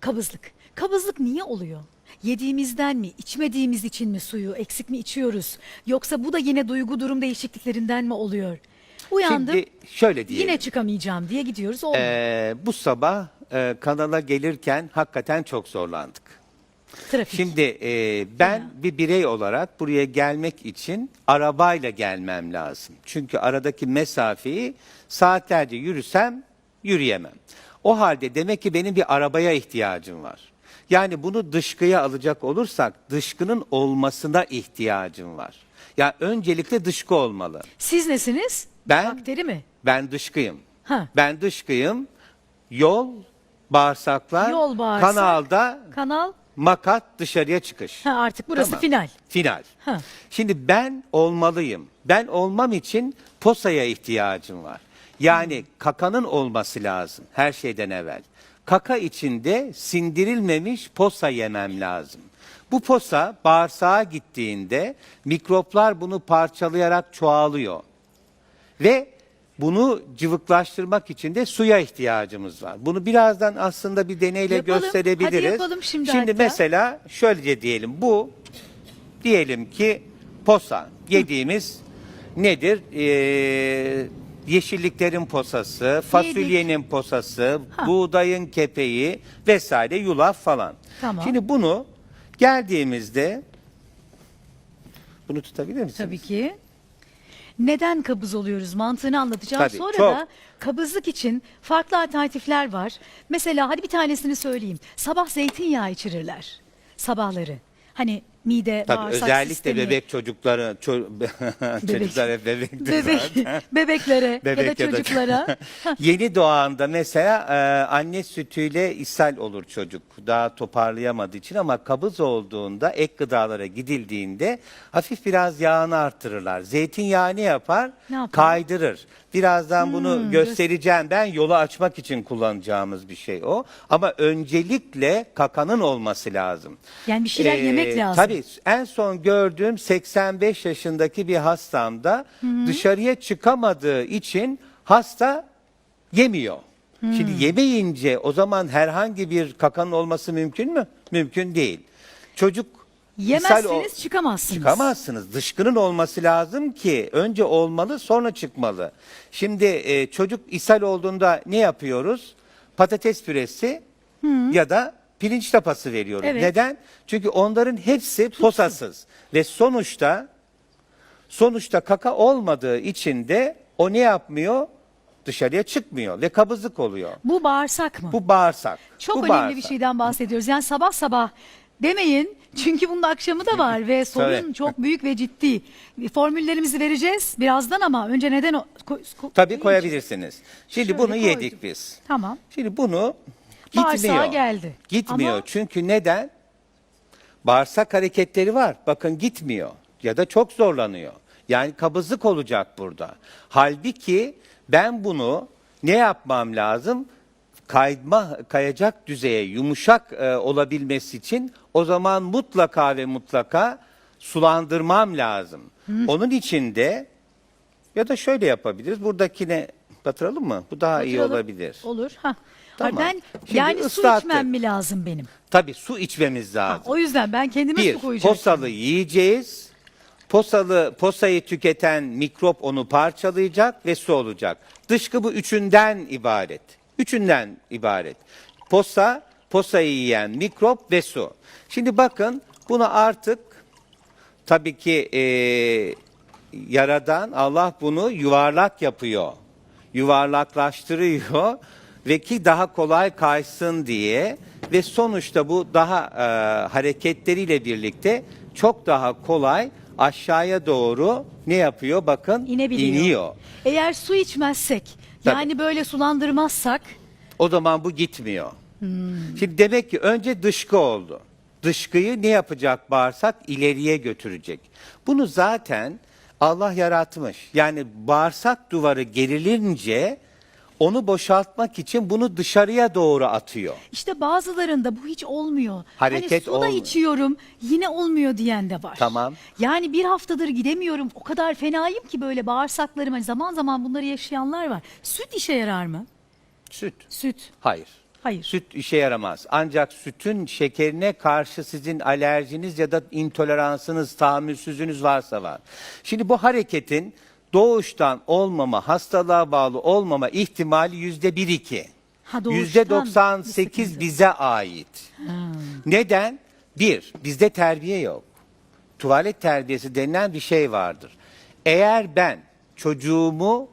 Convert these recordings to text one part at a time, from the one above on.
Kabızlık. Kabızlık niye oluyor? Yediğimizden mi, içmediğimiz için mi suyu eksik mi içiyoruz? Yoksa bu da yine duygu durum değişikliklerinden mi oluyor? Uyandım, Şimdi şöyle diyelim. yine çıkamayacağım diye gidiyoruz. Olmuyor. Ee, bu sabah e, kanala gelirken hakikaten çok zorlandık. Trafik. Şimdi e, ben bir birey olarak buraya gelmek için arabayla gelmem lazım. Çünkü aradaki mesafeyi saatlerce yürüsem yürüyemem. O halde demek ki benim bir arabaya ihtiyacım var. Yani bunu dışkıya alacak olursak dışkının olmasına ihtiyacım var. Ya öncelikle dışkı olmalı. Siz nesiniz? Ben- Bakteri mi? Ben dışkıyım. Ha. Ben dışkıyım. Yol, bağırsaklar, Yol, bağırsak. kanalda Kanal. makat dışarıya çıkış. Ha, artık burası Tamam. final. Final. Ha. Şimdi ben olmalıyım. Ben olmam için posaya ihtiyacım var. Yani kakanın olması lazım her şeyden evvel. Kaka içinde sindirilmemiş posa yemem lazım. Bu posa bağırsağa gittiğinde mikroplar bunu parçalayarak çoğalıyor. Ve bunu cıvıklaştırmak için de suya ihtiyacımız var. Bunu birazdan aslında bir deneyle Yapalım. gösterebiliriz. Hadi yapalım şimdi Şimdi hatta. mesela şöylece diyelim. Bu diyelim ki posa yediğimiz nedir? Ee, yeşilliklerin posası, fasulyenin posası, Ha. buğdayın kepeği vesaire yulaf falan. Tamam. Şimdi bunu geldiğimizde bunu tutabilir misiniz? Tabii ki. Neden kabız oluyoruz mantığını anlatacağım. Tabii, Sonra çok. da kabızlık için farklı alternatifler var. Mesela hadi bir tanesini söyleyeyim. Sabah zeytinyağı içirirler. Sabahları. Hani mide, Tabii bağırsak özellikle sistemi. bebek çocukları ço- çocuklar hep bebektir Bebek, zaten. bebeklere Bebek ya da çocuklara. Yeni doğanda mesela e, anne sütüyle ishal olur çocuk. Daha toparlayamadığı için ama kabız olduğunda ek gıdalara gidildiğinde hafif biraz yağını artırırlar. Zeytinyağı ne yapar? Ne yapar? Kaydırır. Birazdan bunu Hmm, göstereceğim. Ben yolu açmak için kullanacağımız bir şey o. Ama öncelikle kakanın olması lazım. Yani bir şeyler Ee, yemek lazım. Tabii en son gördüğüm 85 yaşındaki bir hastamda dışarıya çıkamadığı için hasta yemiyor. Şimdi yemeyince o zaman herhangi bir kakanın olması mümkün mü? Mümkün değil. Çocuk ishal ol- Yemezseniz çıkamazsınız. Çıkamazsınız. Dışkının olması lazım ki önce olmalı sonra çıkmalı. Şimdi e, çocuk ishal olduğunda ne yapıyoruz? Patates püresi ya da pirinç tapası veriyoruz. Evet. Neden? Çünkü onların hepsi posasız ve sonuçta sonuçta kaka olmadığı için de o ne yapmıyor? Dışarıya çıkmıyor ve kabızlık oluyor. Bu bağırsak mı? Bu bağırsak. Çok Bu önemli bağırsak. bir şeyden bahsediyoruz. Yani sabah sabah demeyin. Çünkü bunun akşamı da var ve sorun Tabii. çok büyük ve ciddi. Formüllerimizi vereceğiz birazdan ama önce neden o... ko- ko- Tabii koyabilirsiniz. Şimdi Şöyle bunu koydum. yedik biz. Tamam. Şimdi bunu Bağırsağa gitmiyor. geldi. Gitmiyor. Ama- Çünkü neden? Bağırsak hareketleri var. Bakın gitmiyor ya da çok zorlanıyor. Yani kabızlık olacak burada. Halbuki ben bunu ne yapmam lazım? Kayma, kayacak düzeye yumuşak e, olabilmesi için o zaman mutlaka ve mutlaka sulandırmam lazım. Onun için de ya da şöyle yapabiliriz. Buradakine batıralım mı? Bu daha iyi olabilir. Olur. Ha. Tamam. Ben Şimdi yani su ıslattık. içmem mi lazım benim? Tabii su içmemiz lazım. o yüzden ben kendime Bir, su koyacağım. posalı yiyeceğiz. Posalı, posayı tüketen mikrop onu parçalayacak ve su olacak. Dışkı bu üçünden ibaret. Üçünden ibaret. Posa, posayı yiyen mikrop ve su. Şimdi bakın bunu artık tabii ki eee, yaradan Allah bunu yuvarlak yapıyor. Yuvarlaklaştırıyor ve ki daha kolay kaysın diye ve sonuçta bu daha eee, hareketleriyle birlikte çok daha kolay aşağıya doğru ne yapıyor? Bakın İnebiliyor. iniyor. Eğer su içmezsek Tabii. yani böyle sulandırmazsak O zaman bu gitmiyor. Hmm. Şimdi demek ki önce dışkı oldu. Dışkıyı ne yapacak bağırsak? İleriye götürecek. Bunu zaten Allah yaratmış. Yani bağırsak duvarı gerilince onu boşaltmak için bunu dışarıya doğru atıyor. işte bazılarında bu hiç olmuyor. Hareket hani su da olmuyor. içiyorum yine olmuyor diyen de var. Tamam. Yani bir haftadır gidemiyorum o kadar fenayım ki böyle bağırsaklarım hani zaman zaman bunları yaşayanlar var. Süt işe yarar mı? Süt. Süt. Hayır. Hayır. Süt işe yaramaz. Ancak sütün şekerine karşı sizin alerjiniz ya da intoleransınız, tahammülsüzlüğünüz varsa var. Şimdi bu hareketin doğuştan olmama, hastalığa bağlı olmama ihtimali yüzde bir iki. Ha, Yüzde 98 sıkıntı. bize ait. Neden? Bir, bizde terbiye yok. Tuvalet terbiyesi denilen bir şey vardır. Eğer ben çocuğumu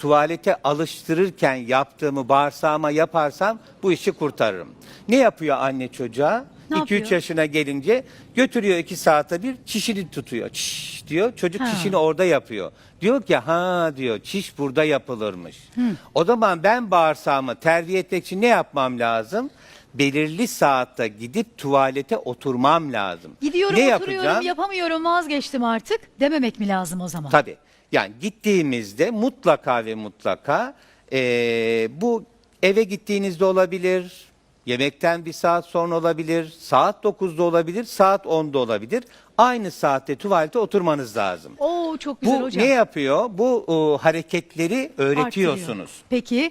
tuvalete alıştırırken yaptığımı bağırsağıma yaparsam bu işi kurtarırım. Ne yapıyor anne çocuğa? Ne 2-3 yapıyor? yaşına gelince götürüyor 2 saatte bir çişini tutuyor. Çiş diyor. Çocuk Ha. çişini orada yapıyor. Diyor ki ha diyor çiş burada yapılırmış. O zaman ben bağırsağımı terbiye etmek için ne yapmam lazım? Belirli saatte gidip tuvalete oturmam lazım. Gidiyorum ne oturuyorum yapacağım? yapamıyorum vazgeçtim artık dememek mi lazım o zaman? Tabii. Yani gittiğimizde mutlaka ve mutlaka eee, bu eve gittiğinizde olabilir, yemekten bir saat sonra olabilir, saat 9'da olabilir, saat 10'da olabilir. Aynı saatte tuvalete oturmanız lazım. Oo çok güzel Bu hocam. ne yapıyor? Bu o, hareketleri öğretiyorsunuz. Arttırıyor. Peki